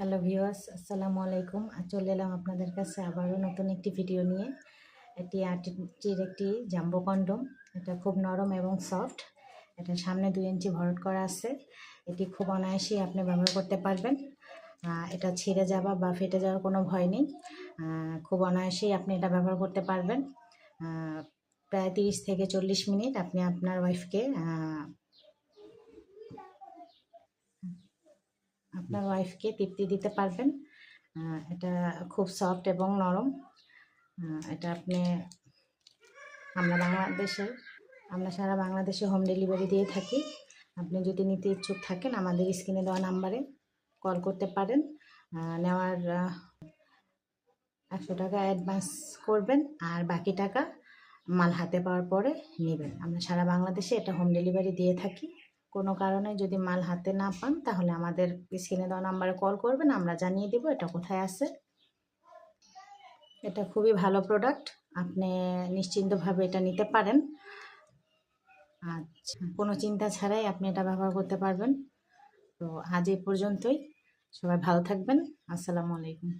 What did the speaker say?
Hello viewers, আসসালামু আলাইকুম। চলে এলাম আপনাদের কাছে আবারও নতুন একটি ভিডিও নিয়ে। এটি আর্টির একটি জাম্বো কন্ডম। এটা খুব নরম এবং সফট। এটা সামনে দুই ইঞ্চি ভরট করা আছে। এটি খুব অনায়াসেই আপনি ব্যবহার করতে পারবেন। এটা ছিঁড়ে যাওয়া বা ফেটে যাওয়ার কোনো ভয় নেই। খুব অনায়াসেই আপনি এটা ব্যবহার করতে পারবেন। প্রায় তিরিশ থেকে চল্লিশ মিনিট আপনি আপনার ওয়াইফকে আপনার ওয়াইফকে তৃপ্তি দিতে পারবেন। এটা খুব সফট এবং নরম। এটা আপনি, আমরা বাংলাদেশে, আমরা সারা বাংলাদেশে হোম ডেলিভারি দিয়ে থাকি। আপনি যদি নিতে ইচ্ছুক থাকেন, আমাদের স্ক্রিনে দেওয়া নাম্বারে কল করতে পারেন। নেওয়ার একশো টাকা অ্যাডভান্স করবেন আর বাকি টাকা মাল হাতে পাওয়ার পরে নেবেন। আমরা সারা বাংলাদেশে এটা হোম ডেলিভারি দিয়ে থাকি। কোনো কারণে যদি মাল হাতে না পান, তাহলে আমাদের স্ক্রিনে দেওয়া নাম্বারে কল করবেন, আমরা জানিয়ে দেবো এটা কোথায় আছে। এটা খুবই ভালো প্রোডাক্ট আপনি নিশ্চিন্তভাবে এটা নিতে পারেন। আচ্ছা কোনো চিন্তা ছাড়াই আপনি এটা ব্যবহার করতে পারবেন। তো আজ এই পর্যন্তই, সবাই ভালো থাকবেন, আসসালামু আলাইকুম।